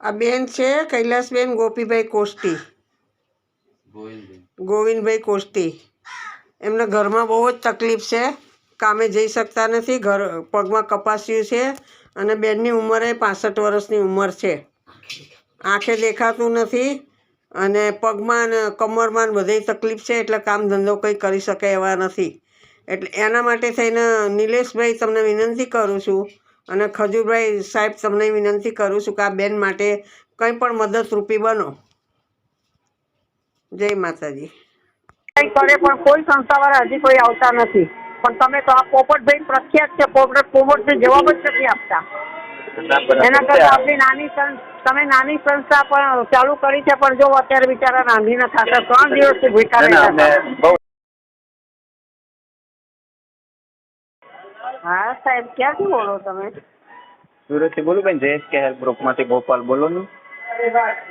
આ બેન છે કૈલાસબેન ગોપીભાઈ કોષ્ટી. ગોવિંદભાઈ કોષ્ટી. એમને ઘરમાં બહુ જ તકલીફ છે. કામે જઈ શકતા નથી ઘર પગમાં કપાસ્યું છે અને બેનની ઉંમરે પાસઠ વર્ષની ઉંમર છે. આંખે દેખાતું નથી અને પગમાં ને કમરમાં બધે તકલીફ છે એટલે કામ ધંધો કંઈ કરી શકે એવા નથી. એટલે એના માટે થઈને નિલેશભાઈ તમને વિનંતી કરું છું અને ખજૂરભાઈ સાહેબ તમને વિનંતી કરું છું કે આ બેન માટે કંઈ પણ મદદરૂપી બનો. જય માતાજી. કંઈ કરે પણ કોઈ સંસ્થાવાળા હજી કોઈ આવતા નથી. પણ તમે તો આ પોપટભાઈ પ્રખ્યાત છે પોપટ પોપટભાઈ જવાબ જ નથી આપતા. એના કરતા આપણી નાની તમે નાની સંસ્થા પણ ચાલુ કરી છે પણ જો અત્યારે બિચારા રાંધીને ખાતા ત્રણ દિવસથી રહેતા બહુ હા સાહેબ ક્યાંથી બોલો તમે? સુરતથી બોલું બેન જયેશ કે હેલ્પ ગ્રુપમાંથી ગોપાલ બોલો ને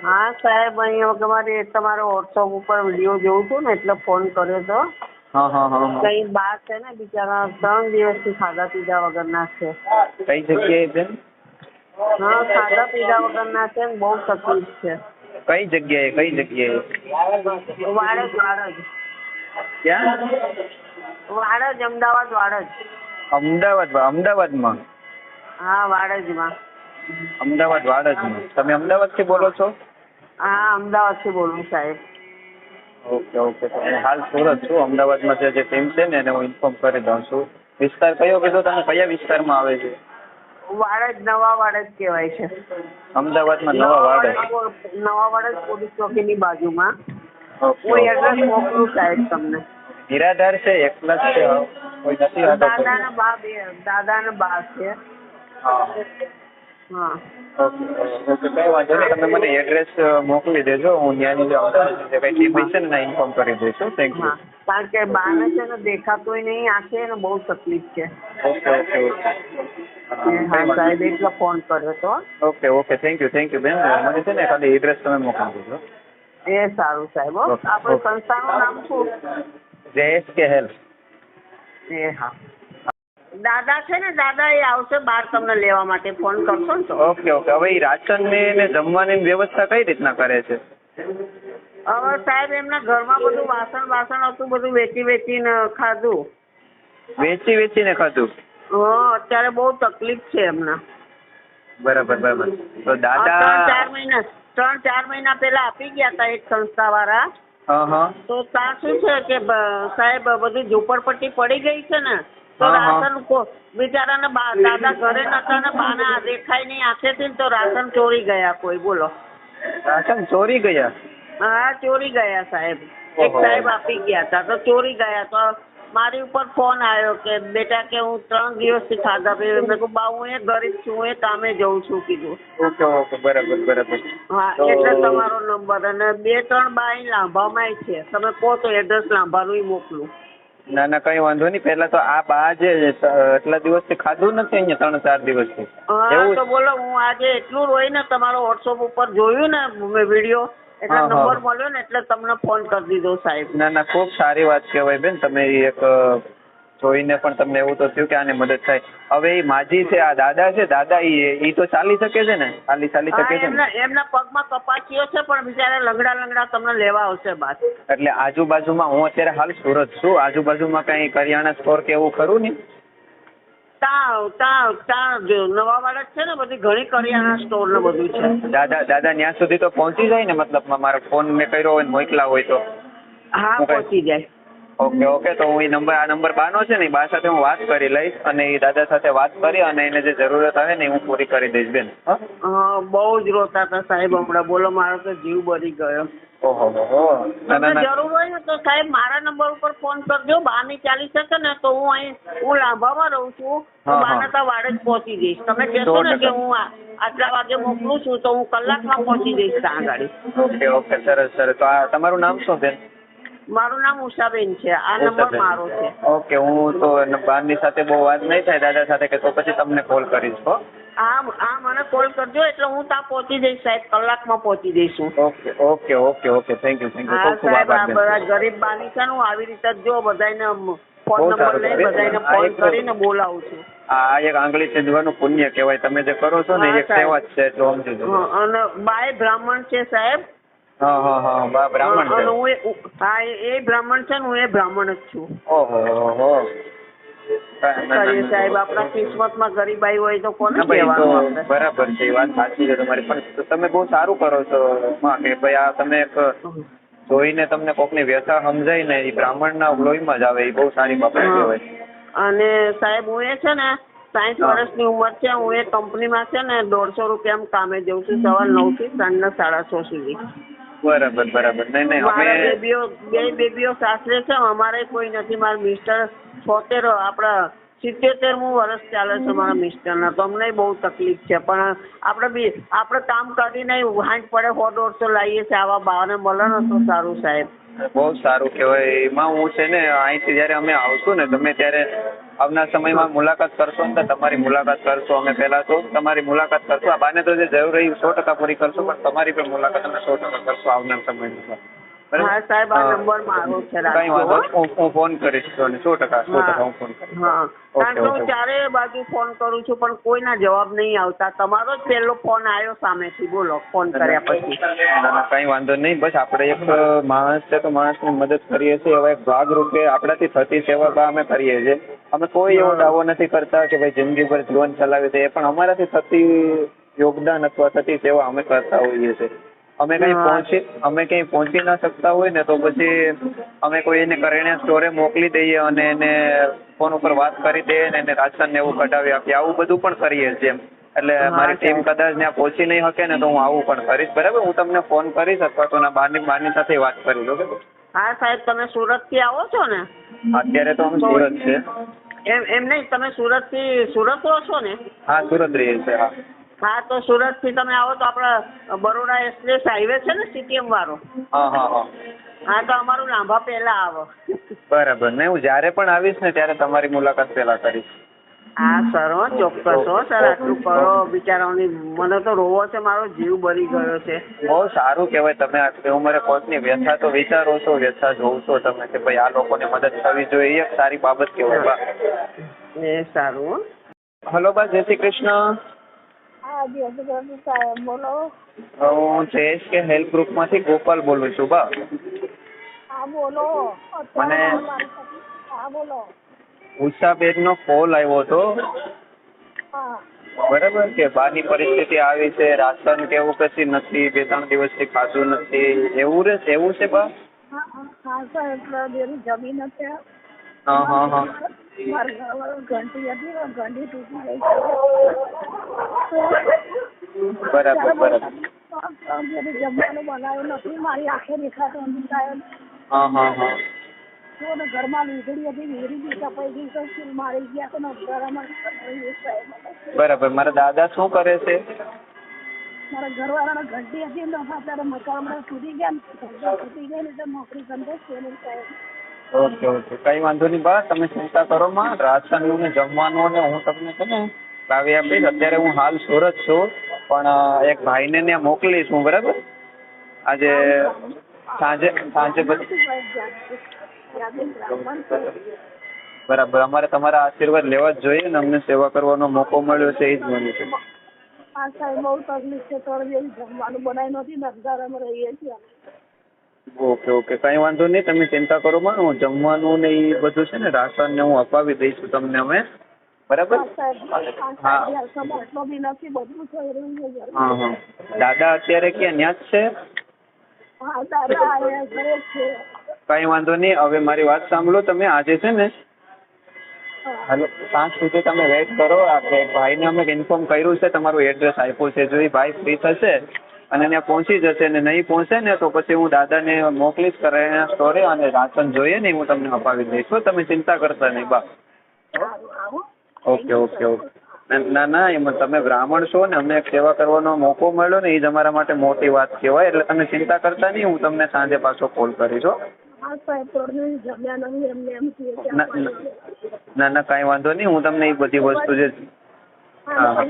હા સાહેબ અહીંયા તમારે તમારો વોટ્સઅપ ઉપર વીડિયો જોઉં છું ને એટલે ફોન કર્યો તો. હા હા હા હા. કઈ બા છે ને બિચારા ત્રણ દિવસથી ખાધા પીધા વગરના છે. કઈ જગ્યાએ બેન હા ખાધા પીધા વગરના છે ને બહુ તકલીફ છે. કઈ જગ્યાએ કઈ જગ્યાએ? વાડજ વાડજ. ક્યાં? વાડજ અમદાવાદ વાડજ. અમદાવાદ અમદાવાદમાં? હા વાડજમાં. અમદાવાદ વાડજમાં. તમે અમદાવાદથી બોલો છો? હા અમદાવાદથી બોલું સાહેબ. Okay okay. તો હું હાલ સુરત છું. અમદાવાદમાં જે જે ટીમ છે ને એને હું ઇન્ફોર્મ કરી દઉં છું. વિસ્તાર કયો કીધો તમે? કયા વિસ્તારમાં આવે છે? વાડજ નવા વાડજ કહેવાય છે. અમદાવાદમાં નવા વાડજ. નવા વાડજ પોલીસ ચોકીની બાજુમાં. હું. એડ્રેસ મોકલું સાહેબ તમને. નિરાધાર છે એકલા જ છે. કોઈ નથી આવતો દાદાના બા બે દાદાના બા છે. હા. Okay okay. કઈ વાંધો નહીં. તમે મને એડ્રેસ મોકલી દેજો. હું ત્યાંની જે અમદાવાદની જે કઈ ટીમ હશે ને ઇન્ફોર્મ કરી દઈશું થેન્ક યુ કારણ કે બાને છે ને દેખાતોય નહીં આંખે ને બહુ તકલીફ છે. Okay okay okay. હા સાહેબ એટલે ફોન કર્યો તો. Okay okay. Thank you thank you બેન મને છે ને ખાલી એડ્રેસ તમે મોકલી દેજો. એ સારું સાહેબ આપણી સંસ્થાનું નામ શું? જયેશ કે હેલ્પ. એ હા. દાદા છે ને દાદા એ આવશે બહાર તમને લેવા માટે. ફોન કરશો ને તો. Okay okay. હવે એ રાશનની ને જમવાની વ્યવસ્થા કઈ રીતના કરે છે? હવે સાહેબ એમના ઘરમાં બધું વાસણ વાસણ હતું બધું વેચી વેચીને ખાધું. વેચી વેચીને ખાધું? હા અત્યારે બહુ તકલીફ છે એમના. બરાબર બરાબર. તો દાદા ત્રણ ચાર મહિના ત્રણ ચાર મહિના પહેલા આપી ગયા હતા એક સંસ્થાવાળા. હા હા તો ત્યાં શું છે કે સાહેબ બધી ઝૂંપડપટ્ટી પડી ગઈ છે ને તો. રાશન બિચારાને દાદા ઘરે નતા ને બાને દેખાય નહીં આંખેથી થી તો રાશન ચોરી ગયા કોઈ બોલો. રાશન ચોરી ગયા? હા ચોરી ગયા સાહેબ. એક સાહેબ આપી ગયા હતા તો ચોરી ગયા તો મારી ઉપર ફોન આવ્યો કે બેટા કે હું ત્રણ દિવસથી ખાધા પીધા મેં કહું બા હું એ ગરીબ છું હું એ કામે જઉં છું કીધું. ઓકે ઓકે બરાબર બરાબર. હા એટલે તમારો નંબર અને બે ત્રણ બા અહીં લાંભામાં છે. તમે કહો તો એડ્રેસ લાંભાનું મોકલું. ના ના કઈ વાંધો નહીં. પહેલા તો આ બા જે એટલા દિવસથી ખાધું નથી અહીંયા ત્રણ ચાર દિવસથી. એવું તો બોલો હું આજે એટલું રોઈ ને તમારો વોટ્સઅપ ઉપર જોયું ને મેં વીડિયો? એટલે. નંબર મળ્યો ને એટલે તમને ફોન કરી દીધો સાહેબ. ના ના ખૂબ સારી વાત કહેવાય બેન. તમે એક જોઈને પણ તમને એવું તો થયું કે આને મદદ થાય. હવે એ માજી છે આ દાદા છે દાદા ઈ ઈ તો ચાલી શકે છે ને? ચાલી ચાલી શકે છે ને? એમના પગમાં કપાસીઓ છે પણ બિચારા લંગડા લંગડા તમને લેવા આવશે બાદ એટલે આજુબાજુમાં હું અત્યારે હાલ સુરત છું. આજુબાજુમાં કઈ કરિયાણા સ્ટોર કે એવું ખરું ને ત્યાં ત્યાં ત્યાં જો નવાવાડા છે ને બધી ઘણી કરિયાણા સ્ટોર ને બધું છે. દાદા દાદા ત્યાં સુધી તો પહોંચી જાય ને મતલબ મારો ફોન મેં કર્યો હોય મોકલા હોય તો. હા પહોંચી જાય. ઓકે ઓકે તો હું એ નંબર આ નંબર બાનો છે ને બા સાથે હું વાત કરી લઈશ અને એ દાદા સાથે વાત કરી અને એને જે જરૂરત આવે ને હું પૂરી કરી દઈશ બેન. બહુ જ રોતા હતા સાહેબ હમણાં. બોલો મારો તો જીવ બની ગયો. ના ના ના. જરૂર હોય ને તો સાહેબ મારા નંબર ઉપર ફોન કરજો. બહારની ચાલી શકે ને તો હું અહીં હું લાંભામાં રહું છું. હા. વાડે જ પહોંચી જઈશ. તમે કહેશો ને કે હું આટલા વાગે મોકલું છું તો હું કલાકમાં પહોંચી જઈશ ત્યાં આગળ ઓકે ઓકે. સરસ સરસ. તો આ તમારું નામ શું બેન મારું નામ ઉષાબેન છે. આ નંબર મારો છે. ઓકે હું તો બાર બારની સાથે બહુ વાત નહીં થાય દાદા સાથે કે તો પછી તમને કોલ કરીશ હો. હા હા મને કોલ કરજો એટલે હું ત્યાં પહોંચી જઈશ સાહેબ કલાકમાં પહોંચી જઈશું. Okay okay okay okay. Thank you thank you હા સાહેબ આ બધા ગરીબ બાની છે હું આવી રીતે જો બધાને ફોન નંબર લઈ બધાને ફોન કરીને બોલાવું છું. આ એક આંગળી ચીંધવાનું પુણ્ય કહેવાય. તમે જે કરો છો ને એક સેવા જ છે એટલું સમજો અને બાય બ્રાહ્મણ છે સાહેબ? હા હા હા બા બ્રાહ્મણ છે. હું હા એ બ્રાહ્મણ છે ને હું એ બ્રાહ્મણ જ છું. ઓહો કરીએ સાહેબ આપણા કિસ્મતમાં ગરીબાઈ હોય તો કોને કહેવાનું બરાબર છે વાત સાચી છે તમારી. પણ તમે બહુ સારું કરો છો કે ભાઈ આ તમે એક જોઈને તમને કોકની વ્યથા સમજાય ને એ બ્રાહ્મણના લોહીમાં જ આવે એ બહુ સારી બાબત કહેવાય. અને સાહેબ હું એ છે ને સાઠ. વર્ષની ઉંમર છે હું એ કંપનીમાં છે ને દોઢસો રૂપિયા કામે જઉં છું સવાર નવથી સાંજના સાડા છ સુધી. બરાબર બરાબર. નહીં નહીં અમે બેબીઓ બે બેબીઓ સાસરે છે અમારે કોઈ નથી મારા મિસ્ટર છોતેર આપણા સિત્તેરમું વર્ષ ચાલે છે મારા મિસ્ટરના. તો અમને બહુ તકલીફ છે પણ આપણે બી આપણે કામ કરીને હાંજ પડે સો દોઢસો લાવીએ છીએ આવા બાવાને મળે ને તો સારું સાહેબ. બહુ સારું કહેવાય. એમાં હું છે ને, અહીંથી જ્યારે અમે આવશું ને ગમે ત્યારે આવનાર સમયમાં મુલાકાત કરશો ને તમારી મુલાકાત કરશો અમે પહેલાં તો. તમારી મુલાકાત કરશું. આ બાને તો જે જરૂર રહી, સો ટકા પૂરી કરશું, પણ તમારી પણ મુલાકાત અમે સો ટકા કરશું આવનાર સમયમાં. હા સાહેબ આ નંબર મારો છે વાંધો હો. હું હું ફોન કરીશ તમને સો ટકા સો ટકા હું ફોન કરીશ. હા. કારણ કે હું ચારે બાજુ ફોન કરું છું પણ કોઈના જવાબ નહીં આવતા. તમારો જ પહેલો ફોન આવ્યો સામેથી બોલો ફોન કર્યા પછી. ના, વાંધો નહીં બસ આપણે એક માણસ છે તો માણસની મદદ કરીએ છીએ. એવા એક ભાગરૂપે આપણાથી થતી સેવા અમે કરીએ છીએ. અમે કોઈ એવો દાવો નથી કરતા કે ભાઈ જિંદગીભર જીવન ચલાવી દે પણ અમારાથી થતી યોગદાન અથવા થતી સેવા અમે કરતા હોઈએ છીએ. અમે કઈ પહોંચી અમે કઈ પહોંચી ના શકતા હોય ને તો પછી અમે કોઈ એને કરિયાણા સ્ટોરે મોકલી દઈએ અને એને ફોન ઉપર વાત કરી દઈએ ને એને રાશન ને એવું કઢાવી આપીએ. આવું બધું પણ કરીએ છીએ એટલે મારી ટીમ કદાચ ત્યાં પહોંચી નહીં શકે ને તો હું આવું પણ કરીશ. બરાબર? હું તમને ફોન કરીશ અથવા તો બાની બાની સાથે વાત કરી દઉં હા સાહેબ તમે સુરતથી આવો છો ને? અત્યારે તો અમે સુરત છે એમ એમ નહીં તમે સુરતથી સુરત રહો છો ને? હા સુરત રહીએ છીએ હા. હા તો સુરતથી તમે આવો તો આપણા બરોડા એક્સપ્રેસ હાઈવે છે ને સીટીએમ વાળો. હા તો અમારું લાંભા પહેલા આવો. બરાબર. ને હું જ્યારે પણ આવીશ ને ત્યારે તમારી મુલાકાત પહેલા કરીશ. હા સર હો ચોક્કસ હો સર આટલું કરો બિચારાઓની મને તો રોવો છે મારો જીવ બળી ગયો છે. બહુ સારું કહેવાય તમે આટલી ઉંમરે કોઈકની વ્યથા તો વિચારો છો વ્યથા જોવ છો તમે કે ભાઈ આ લોકોને મદદ થવી જોઈએ એ એક સારી બાબત કહેવાય. એ સારું હો. હલો બા જય શ્રી કૃષ્ણ હા જી અધિકારી સાહેબ બોલો. હું જયેશ કે હેલ્પ ગ્રુપમાંથી ગોપાલ બોલું છું બા. હા બોલો. મને- હા બોલો. ઉષાબેનનો કોલ આવ્યો હતો. બરાબર કે બાની પરિસ્થિતિ આવી છે રાશન કે એવું કશું નથી બે ત્રણ દિવસથી ખાધું નથી એવું રે એવું છે બા? હા હા, હા એટલે જમીન હતી હા હા હા. ઘંટી હતી ઘંટી તૂટી ગઈ બરાબર બરાબર. જમવાનું બનાવ્યું નથી મારી આંખે દેખાતો ઘરમાં વીજળી હતી વીજળી ગઈ તો મારી ગયા તો બરાબર મારા દાદા શું કરે છે? મારા ઘરવાળાને ઘંટી હતી ને અત્યારે મકાન હમણાં તૂટી ગયા ને તૂટી ગઈ ને નોકરી ધંધો છે ઓકે ઓકે. કઈ વાંધો નહીં બસ તમે ચિંતા કરો માં. રાશનનું ને જમવાનું ને હું તમને છે લાવી આપીશ. અત્યારે હું હાલ સુરત છું, પણ એક ભાઈને ત્યાં મોકલીશ હું, બરાબર? આજે સાંજે સાંજે બરાબર, અમારે તમારા આશીર્વાદ લેવા જ જોઈએ ને અમને સેવા કરવાનો મોકો મળ્યો છે એ જ મને છે. આ સાહેબ, બહુ તકલીફ છે ત્રણ દિવસ જમવાનું બનાવી નથી ને રહીએ છીએ. Okay okay. કાંઈ વાંધો નહીં તમે ચિંતા કરો માં હું જમવાનું ને એ બધું છે ને રાશન ને હું અપાવી દઈશું તમને અમે બરાબર? હા. હા. હા દાદા અત્યારે ક્યાં ન્યા જ છે? કઈ વાંધો નહીં હવે મારી વાત સાંભળો. તમે આજે છે ને? હલો સાંજ સુધી તમે વેઇટ કરો. ભાઈને અમે ઇન્ફોર્મ કર્યું છે તમારું એડ્રેસ આપ્યું છે. જો એ ભાઈ ફ્રી થશે અને ત્યાં પહોંચી જશે ને નહીં પહોંચે ને તો પછી હું દાદાને મોકલીશ કરાયના સ્ટોરે અને રાશન જોઈએ ને હું તમને અપાવી દઈશ. તમે ચિંતા કરતા નહીં બા ઓકે ઓકે ઓકે. ના- ના એમાં તમે બ્રાહ્મણ છો ને અમને સેવા કરવાનો મોકો મળ્યો ને એ જ અમારા માટે મોટી વાત કહેવાય, એટલે તમે ચિંતા કરતા નહીં, હું તમને સાંજે પાછો કોલ કરીશ, હો. ના ના, કાંઈ વાંધો નહીં, હું તમને એ બધી વસ્તુ જે ના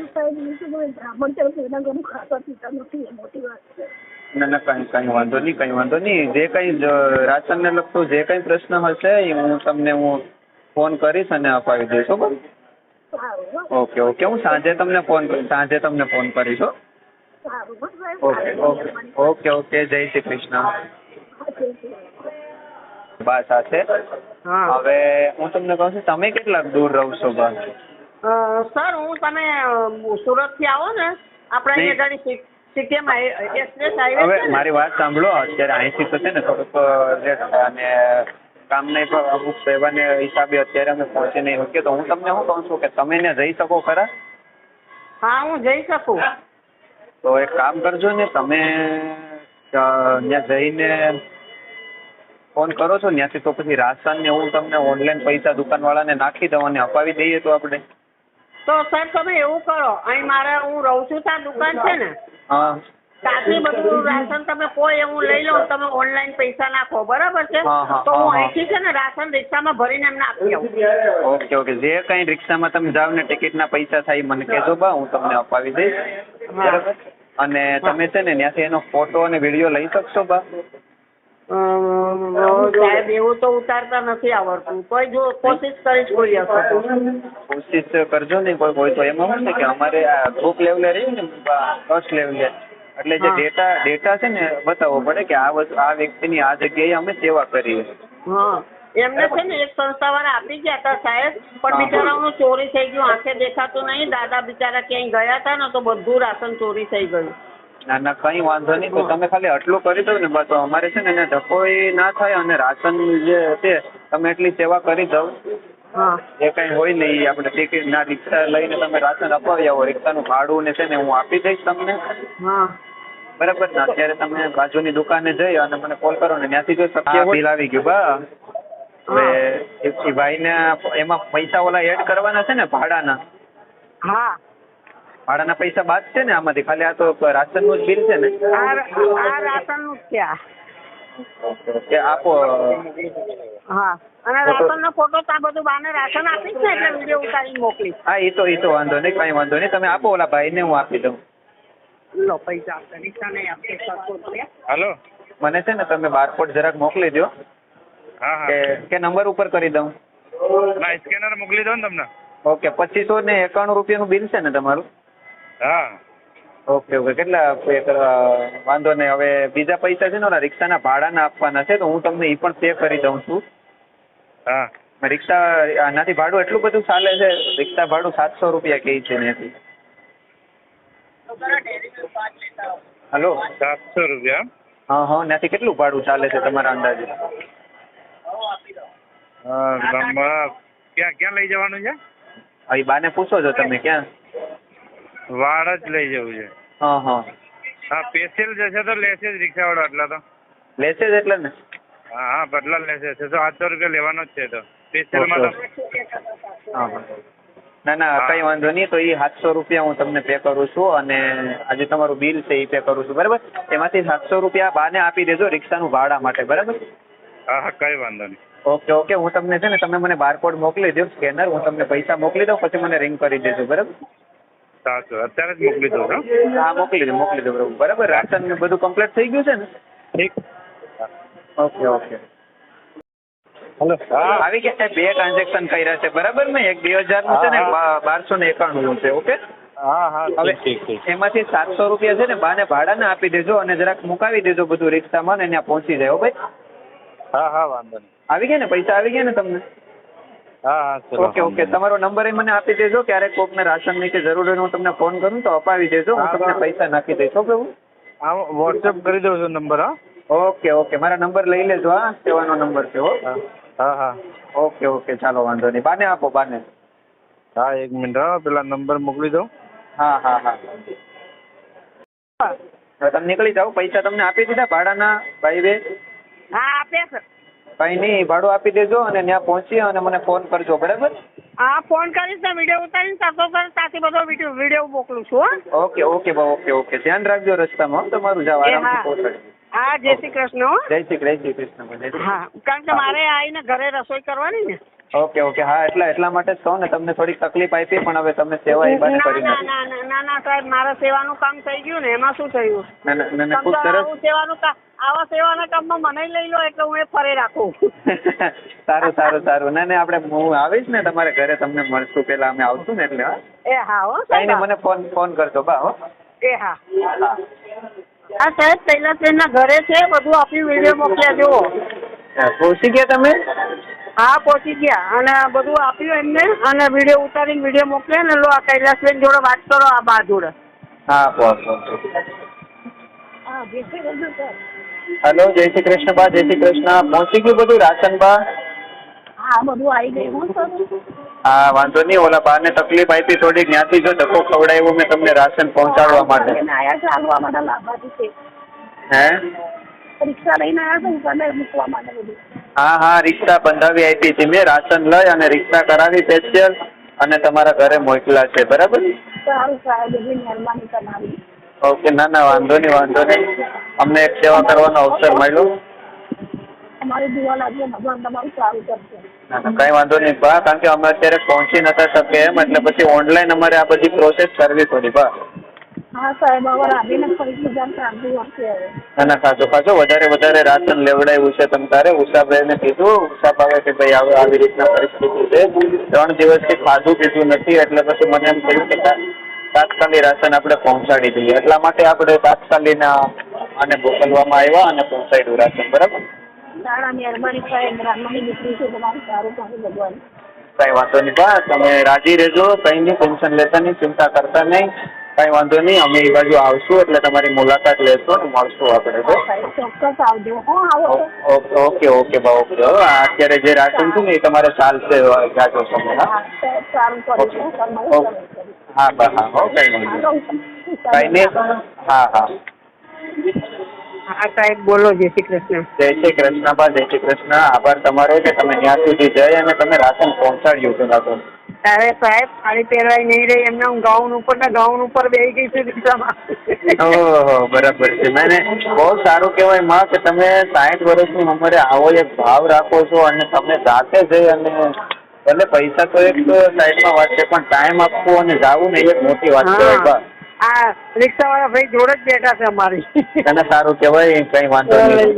કઈ કાંઈ કાંઈ વાંધો નહીં કઈ વાંધો નહીં. જે કઈ રાશનને લગતો જે કઈ પ્રશ્ન હશે એ હું તમને હું ફોન કરીશ અને અપાવી દઈશ હો. Okay okay. હું સાંજે તમને ફોન સાંજે તમને ફોન કરીશ. Okay okay. Okay okay. જય શ્રી કૃષ્ણ. બા સાથે હા. હવે હું તમને કહું છું તમે કેટલાક દૂર રહો છો બા સર હું તમે સુરતથી આવો ને આપણે અહીંયા ગાડી સિટીએમ હવે મારી વાત સાંભળો અત્યારે અહીંથી તો છે ને થોડુંક લેટ અને કામને અમુક સેવાને હિસાબે અત્યારે અમે પહોંચી નહીં શકીએ. તો હું તમને શું કહું છું કે તમે ને જઈ શકો ખરા? હા હું જઈ શકું. તો એક કામ કરજો ને તમે ત્યાં જઈને ફોન કરો છો ત્યાંથી તો પછી રાશન ને હું તમને ઓનલાઈન પૈસા દુકાનવાળાને નાખી દઉં અને અપાવી દઈએ તો આપણે. તો સર તમે એવું કરો અહીં મારે હું રહું છું ત્યાં દુકાન છે ને. હા. ત્યાંથી બધું રાશન તમે કોઈ એવું લઈ લો તમે ઓનલાઈન પૈસા નાખો બરાબર છે? તો હું. અહીંથી છે ને રાશન રિક્ષામાં ભરીને એમને આપી આવું. Okay okay. જે કંઈ રિક્ષામાં તમે જાવ ને ટિકિટના પૈસા થાય મને કહેજો બા હું તમને અપાવી દઈશ. બરાબર? અને તમે છે ને ત્યાંથી એનો ફોટો અને વીડિયો લઈ શકશો બા? સાહેબ એવું તો ઉતારતા નથી આવડતું. કોઈ જો કોશિશ કરીશ કોઈ કોશિશ કરજો ને કોઈ કોઈ તો એમાં હોય ને કે અમારે આ ગ્રુપ લેવલે રહી ને ફર્સ્ટ લેવલે એટલે જે ડેટા ડેટા છે ને બતાવવો પડે કે આ વસ્તુ આ વ્યક્તિની આ જગ્યાએ અમે સેવા કરીએ. હા. એમને છે ને એક સંસ્થા વાળા આપી ગયા હતા સાહેબ પણ બિચારાનું ચોરી થઈ ગયું. આંખે દેખાતું નહીં. દાદા બિચારા ક્યાંય ગયા હતા ને તો બધું રાશન ચોરી થઈ ગયું. ના ના કંઈ વાંધો નહીં. તો તમે ખાલી આટલું કરી દો ને બસ. અમારે છે ને એને ધક્કોય ના થાય અને રાશન જે છે તમે એટલી સેવા કરી દો. હા. જે કંઈ હોય ને એ આપણે ટિકિટ ના રિક્ષા લઈને તમે રાશન અપાવી આવો. રિક્ષાનું ભાડું ને છે ને હું આપી દઈશ તમને. હા. બરાબર ને? અત્યારે તમે બાજુની દુકાને જઈ અને મને કોલ કરો ને. ત્યાંથી જો શક્ય હોય. બિલ આવી ગયું બા. એ ભાઈને એમાં પૈસા ઓલા એડ કરવાના છે ને ભાડાના? હા. ભાડાના પૈસા બાદ છે ને આમાંથી? ખાલી આ તો રાશનનું જ બિલ છે ને? આ આ રાશનનું જ છે આ. કે આપો હા અને રાશનનો ફોટો તો આ બધું બાને રાશન આપીશ ને એટલે વીડિયો ઉતારીને મોકલીશ હા એ તો એ તો વાંધો નહીં કાંઈ વાંધો નહીં. તમે આપો ઓલા ભાઈને હું આપી દઉં. લો પૈસા આપતા આપતી સરખું હલો. મને છે ને તમે બારકોડ જરાક મોકલી દો હા કે હા કે નંબર ઉપર કરી દઉં. ના સ્કેનર મોકલી દો ને તમને. ઓકે પચીસો ને એકાણું રૂપિયાનું બિલ છે ને તમારું? હા. Okay okay. કેટલા પે કરવા વાંધો નહીં. હવે બીજા પૈસા છે ને ઓલા રિક્ષાના ભાડાના આપવાના છે તો હું તમને એ પણ પે કરી દઉં છું. હા. રિક્ષા આનાથી ભાડું એટલું બધું ચાલે છે રિક્ષા ભાડું સાતસો રૂપિયા કહે છે એનાથી હલો? સાતસો રૂપિયા. હા હા. ત્યાંથી કેટલું ભાડું ચાલે છે તમારા અંદાજે? ક્યાં ક્યાં લઈ જવાનું છે? અહીં બાને પૂછો છો તમે ક્યાં? વાડ જ લઈ જવું છે. હા હા. હા સ્પેશિયલ જશે તો લેશે જ રિક્ષાવાળો આટલા તો. લેશે જ એટલે ને? હા હા બદલા લેશે. છસો સાતસો રૂપિયા લેવાનો જ છે તો. સ્પેશિયલમાં તો હા હા. ના ના કઈ વાંધો નહીં તો એ સાતસો રૂપિયા હું તમને પે કરું છું અને આજે તમારું બિલ છે એ પે કરું છું. બરાબર? એમાંથી સાતસો રૂપિયા બાને આપી દેજો રિક્ષાનું ભાડા માટે. બરાબર? હા હા કઈ વાંધો નહીં. Okay okay. હું તમને છે ને તમે મને બારકોડ મોકલી દો સ્કેનર હું તમને પૈસા મોકલી દઉં પછી મને રિંગ કરી દેજો. બરાબર? સાતસો અત્યારે જ મોકલી દઉં છું હા મોકલી દો મોકલી દો બરાબર. બરાબર રાશન ને બધું કમ્પ્લીટ થઈ ગયું છે ને? ઠીક. Okay okay. હેલો. હા આવી ગયા બે ટ્રાન્ઝેક્શન કર્યા છે. બરાબર ને? એક બે હજારનું છે ને બારસો ને એકાણુંનું છે ઓકે? હા હા હવે એમાંથી સાતસો રૂપિયા છે ને બાને ભાડાના આપી દેજો અને જરાક મુકાવી દેજો બધું રિક્ષામાં ને ત્યાં પહોંચી જાય ભાઈ. હા હા વાંધો નહીં. આવી ગયા ને? પૈસા આવી ગયા ને તમને? હા હા ઓકે ઓકે. તમારો નંબર મને આપી દેજો. ક્યારેક કોકને રાશનની કે જરૂર હોય હું તમને ફોન કરું તો અપાવી દેજો. હું તમને પૈસા નાખી દઈશ. ઓકે હા? વોટ્સએપ કરી દઉં છું નંબર હા. Okay okay. મારા નંબર લઈ લેજો હા. સેવાનો નંબર છે હો. હા હા ઓકે ઓકે. ચાલો વાંધો નહીં. બાને આપો બાને. હા એક મિનિટ હા. પેલા નંબર મોકલી દઉં. હા હા હા. તમે નીકળી જાઓ. પૈસા તમને આપી દીધા ભાડાના ભાઈ બે હા આપ્યા છે. કઈ નહીં ભાડું આપી દેજો અને ત્યાં પહોંચી અને મને ફોન કરજો બરાબર? હા ફોન કરીશ ને વીડિયો ઉતારીને તરતો સાથે બધો વીડિયો મોકલું છું ઓકે ઓકે બા ઓકે ઓકે. ધ્યાન રાખજો રસ્તામાં તમારું જાવ આરામથી હા હા. જય શ્રી કૃષ્ણ જય શ્રી જય શ્રી કૃષ્ણ. હા કારણ કે મારે આવીને ઘરે રસોઈ કરવાની ને. Okay okay. હા એટલા એટલા માટે જ કહું ને તમને થોડીક તકલીફ આપી પણ હવે તમે સેવા એ બાને ના કરી ના ના ના સાહેબ મારા સેવાનું કામ થઈ ગયું ને એમાં શું થયું? ના ના ના, ખૂબ સરસ. સેવાનું કામ આવા સેવાના કામમાં મને લઈ લો એટલે હું એ ફરે રાખું. સારું સારું સારું. ના ના આપણે હું આવીશ ને તમારે ઘરે તમને મળશું. પેલા અમે આવશું ને એટલે હા. એ હા હો કઈ મને ફોન ફોન કરજો. બા હો. એ હા. હા સાહેબ કૈલાસબેનના ઘરે છે બધું આપ્યું વીડિયો મોકલ્યા જુઓ. પહોંચી ગયા તમે? હા પહોંચી ગયા. અને બધું આપ્યું એમને અને વીડિયો ઉતારીને વીડિયો મોકલ્યા ને લો આ કૈલાસબેન જોડે વાત કરો આ બા જોડે. હા પહોંચો હા બેસી શ્રી સર હલો જય શ્રી કૃષ્ણ બા જય શ્રી કૃષ્ણ. પહોંચી ગયું બધું રાશન બા? હા બધું આવી ગયું હા વાંધો નહીં ઓલા બાને તકલીફ આપી થોડી જ્ઞાતિ જો ધક્કો ખવડાવ્યો મેં તમને રાશન પહોંચાડવા માટે. હે? રિક્ષા લઈને આવ્યા માટે હા હા રિક્ષા બંધાવી આપી હતી મેં રાશન લઈ અને રિક્ષા કરાવી સ્પેશિયલ અને તમારા ઘરે મોકલા છે બરાબર? સારું સારું મહેરબાની તમારી. ઓકે ના ના વાંધો નહીં વાંધો નહીં. અમને એક સેવા કરવાનો અવસર મળ્યો. અમારી દુઆ લાગીએ ભગવાન તમારું સારું કરશે. ના ના કાંઈ વાંધો નહીં. બા કારણ કે અમે અત્યારે પહોંચી નતા શકે એમ એટલે પછી ઓનલાઈન અમારે આ બધી પ્રોસેસ કરવી પડી બા. હા સાહેબ હવે આવીને ફરીથી જાણ શાંતિ વધશે ના ના સાચો ખાસો વધારે વધારે રાશન લેવડાવ્યું છે તમ તારે. ઉષાભાઈને કીધું ઉષાભાઈ કે ભાઈ આવે આવી રીતના પરિસ્થિતિ છે. ત્રણ દિવસથી ખાધું પીધું નથી એટલે પછી મને એમ થયું કે તાત્કાલિક રાશન આપણે પહોંચાડી દઈએ. એટલા માટે આપણે તાત્કાલિક આને મોકલવામાં આવ્યા અને પહોંચાડ્યું રાશન બરાબર? કાંઈ વાંધો નહીં બા તમે રાજી રહેજો કઈ નહીં ટેન્શન લેતા નહીં ચિંતા કરતા નહીં. કઈ વાંધો નહીં અમે એ બાજુ આવશું એટલે તમારી મુલાકાત લેશો મળશું આપણે તો ચોક્કસ આવજો. ઓકે ઓકે બા ઓકે અત્યારે જે રાશન છે ને એ તમારે ચાલશે જાજો સમય હા? હા સારું ઓકે. હા બા હા. હો કઈ નહીં. તો નહીં હા હા. હા સાહેબ બોલો જય શ્રી કૃષ્ણ. જય શ્રી કૃષ્ણ બા જય શ્રી કૃષ્ણ. આભાર તમારો કે તમે ત્યાં સુધી જઈ અને તમે રાશન પહોંચાડ્યું પેલા તો. અરે સાહેબ સાડી પહેરવાય નહીં રહી એમને હું ગાઉન ઉપર ને ગાઉન ઉપર બેસી ગઈ છું રિક્ષામાં ઓહો બરાબર છે. મેને બહુ સારું કહેવાયમાં કે તમે સાઠ વર્ષની ઉંમરે આવો એક ભાવ રાખો છો અને તમે જાતે જઈ અને ભલે પૈસા તો એક સાઈડમાં વાત છે પણ ટાઈમ આપવો અને જાવું ને એક મોટી વાત છે આ રિક્ષા વાળા ભાઈ જોડે જ બેઠા છે અમારી. તને સારું કહેવાય કઈ વાંધો નહીં.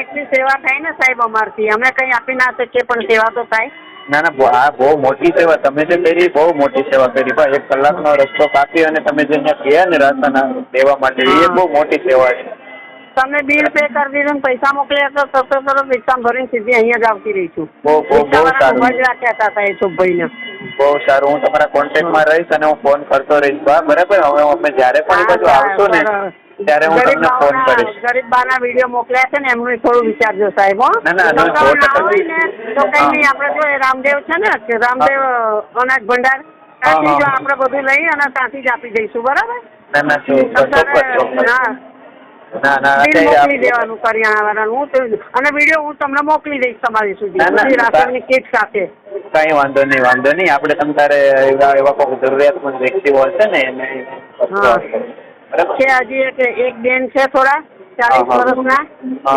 એટલી સેવા થાય ને સાહેબ અમારથી. અમે કઈ આપી ના શકીએ પણ સેવા તો થાય. ના ના આ બહુ મોટી સેવા. તમે જે કરી બહુ મોટી સેવા કરી. પણ એક કલાકનો રસ્તો કાપી અને તમે જે ગયા ને આ દેવા માટે એ બહુ મોટી સેવા છે. તમે બિલ પે કરી દીધું ને પૈસા મોકલ્યા તો તો તરત રિક્ષામાં ભરીને સીધી અહીંયા જ આવતી રહી છું. બહુ બહુ બહુ સારું. જ રાખ્યા હતા સાહેબ ને બહુ સારું. હું તમારા કોન્ટેક્ટમાં રહીશ અને હું ફોન કરતો રહીશ. બરાબર? હવે અમે જ્યારે પણ બધું આવશું ને ત્યારે હું તમને ફોન કરીશ. ગરીબ બાના વીડિયો મોકલ્યા છે ને એમનું થોડું વિચારજો સાહેબ હો. ના, તો કઈ. નહીં આપણે જો રામદેવ છે ને કે રામદેવ અનાજ ભંડાર. ત્યાંથી જો. આપણે બધું લઈ અને ત્યાંથી જ આપી દઈશું બરાબર? ના ના ચોક્કસ ચોક્કસ. ચોક્કસ ના ના મોકલી હું અને વીડિયો હું તમને મોકલી દઈશ તમારી સુધી. રાશનની કીટ સાથે. કઈ વાંધો નહીં વાંધો નહીં. આપણે તમ તારે એવા એવા કોઈ જરૂરિયાતમંદ વ્યક્તિઓ હશે ને એને છે હજી એક એક બેન છે થોડા ચાલીસ. વર્ષના.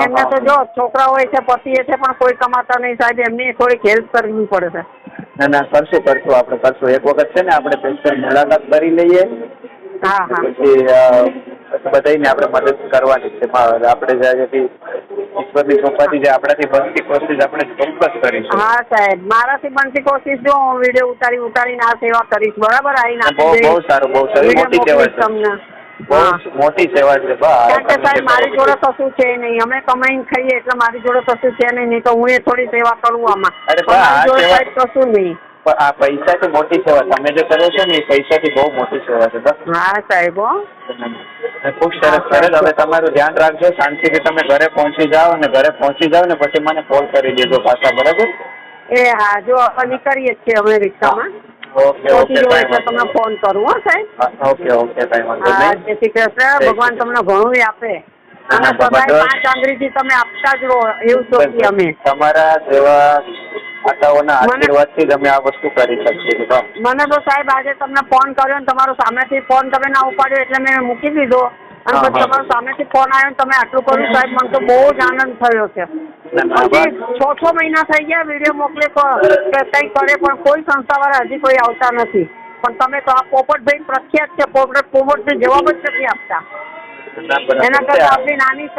એમને તો જો છોકરા હોય છે પતિ છે પણ કોઈ કમાતા નહીં સાહેબ. એમની થોડીક હેલ્પ કરવી પડે છે. ના ના કરશું કરશું આપણે કરશું. એક વખત છે ને આપણે સ્પેશિયલ મુલાકાત કરી લઈએ. હા હા. પછી અ, બધાયને આપણે મદદ કરવાની છે. આપણે જ્યાંથી ઈશ્વરની કૃપાથી જે આપણાથી બનતી કોશિશ આપણે ચોક્કસ કરીશું હા સાહેબ. મારાથી બનતી કોશિશ જો હું વીડિયો ઉતારી ઉતારીને આ સેવા કરીશ. બરાબર? આવીને બહુ આપી બહુ સારું બહુ સારું. મોટી સેવા છે. તમને. મોટી સેવા છે. સાહેબ મારી જોડે કશું છે નહીં. અમે કમાઈને ખાઈએ એટલે મારી જોડે કશું છે નહીં. નહીં તો હું એ થોડી સેવા કરું આમાં. અરે મારી જોડે સાહેબ કશું નહીં. પણ આ પૈસાથી મોટી સેવા તમે જે કરો છો ને એ પૈસાથી બહુ મોટી સેવા છે. હા સાહેબ ખૂબ સરસ સરસ. હવે તમારું ધ્યાન રાખજો શાંતિથી તમે ઘરે પહોંચી જાઓ અને ઘરે પહોંચી જાઓ ને પછી મને કોલ કરી દેજો પાછા બરાબર? એ હા જો નીકળીએ છીએ અમે રિક્ષામાં. ઓકે ઓકે તમને ફોન કરું હો સાહેબ. ઓકે ઓકે હા જય શ્રી કૃષ્ણ. ભગવાન તમને ઘણું આપે. અને સદાય પાંચ આંગળીથી તમે આપતા જ રહો એવું સોચીએ અમે. તમારા જેવા માતાઓના આશીર્વાદથી તમે આ વસ્તુ કરી શકશો મને તો સાહેબ આજે તમને ફોન કર્યો ને તમારો સામેથી ફોન તમે ના ઉપાડ્યો એટલે મેં મૂકી દીધો. અને પછી તમારો સામેથી ફોન આવ્યો તમે આટલું કર્યું સાહેબ મને તો બહુ જ આનંદ થયો છે. છ છ મહિના થઈ ગયા વીડિયો મોકલે કંઈ કરે પણ કોઈ સંસ્થાવાળા હજી કોઈ આવતા નથી. પણ તમે તો આ પોપટભાઈ પ્રખ્યાત છે પોપટ પોપટને જવાબ જ નથી આપતા. એના કરતા આપણી નાની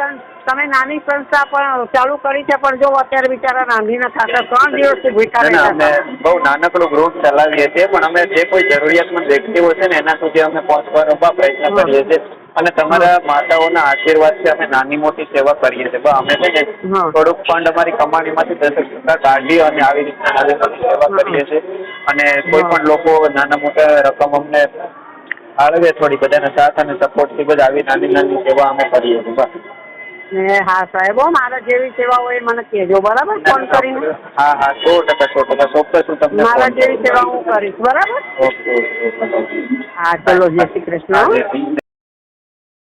તમે નાની સંસ્થા પણ ચાલુ કરી છે પણ જો અત્યારે બિચારા રાંધીને ખાતા ત્રણ દિવસથી અમે બહુ નાનકડું ગ્રુપ ચલાવીએ છીએ પણ અમે જે કોઈ જરૂરિયાતમંદ વ્યક્તિઓ છે ને એના સુધી અમે પહોંચવાનો પ્રયત્ન કરીએ છીએ. અને તમારા માતાઓના આશીર્વાદથી અમે નાની મોટી સેવા કરીએ છીએ. બા અમે છે ને થોડુંક ફંડ અમારી કમાણીમાંથી દસ ટકા કાઢી અને આવી રીતના નાની મોટી સેવા કરીએ છીએ. અને કોઈ પણ લોકો નાના મોટા રકમ અમને ફાળવે થોડી બધાને સાથ અને સપોર્ટથી બધા આવી નાની નાની સેવા અમે કરીએ છીએ બસ. હા સાહેબ મારા જેવી સેવા હોય મને કહેજો બરાબર? ફોન કરીને. હા હા સો ટકા સો ટકા ચોક્કસ હું તમને મારા જેવી સેવા હું કરીશ બરાબર? ઓકે હા ચલો જય શ્રી કૃષ્ણ.